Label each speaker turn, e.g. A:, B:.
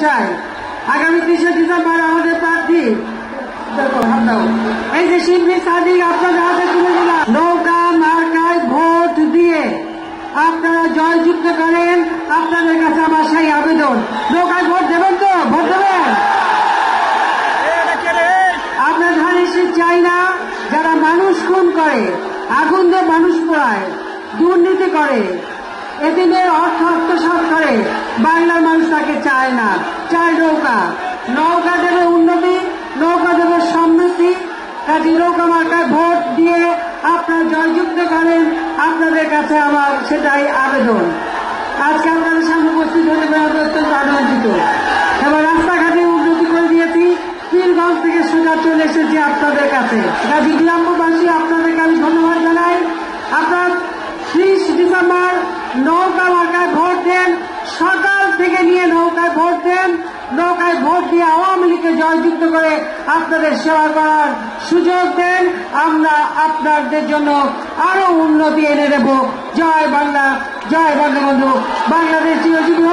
A: চাই। আগামী তিরিশে ডিসেম্বর আমাদের প্রার্থী। এই যে শিল্পী সাদিক, আপনাদের হাতে তুলে দিলাম। নৌকা, মার্কায় ভোট দিয়ে আপনারা জয়যুক্ত করেন। আপনাদের কাছে আমার সেই আবেদন। নৌকায় ভোট দেবেন তো? ভোট দেবেন? আমরা ধানের চাই না। যারা মানুষ খুন করে, আগুন দিয়ে মানুষ পোড়ায়, দুর্নীতি করে, এদিনের অর্থ আত্মসাত করে, বাংলার মানুষ তাকে চায় না। চায় নৌকা। নৌকা দেবে উন্নতি, নৌকা দেবে সমৃদ্ধি। কাজী নৌকা মার্কায় ভোট দিয়ে আপনার জয়যুক্ত করেন, আপনাদের কাছে আমার সেটাই আবেদন। আজকে আপনাদের সামনে উপস্থিত হতে পেরে অত্যন্ত আনন্দিত। এবং রাস্তাঘাটে উন্নতি করে দিয়েছি। পীরগঞ্জ থেকে সোজা চলে এসেছি আপনাদের কাছে। গাজী গ্রাম্যবাসী আপনাদেরকে আমি ধন্যবাদ জানাই। আপনার ত্রিশ ডিসেম্বর নৌকা মার্কায় ভোট দেন সকাল থেকে নিয়ে নৌকায় ভোট দেন। নৌকায় ভোট দিয়ে আওয়ামী লীগকে জয়যুক্ত করে আপনাদের সেবা করার সুযোগ দেন। আমরা আপনাদের জন্য আরও উন্নতি এনে দেব। জয় বাংলা, জয় বঙ্গবন্ধু। বাংলাদেশ চিরজীবী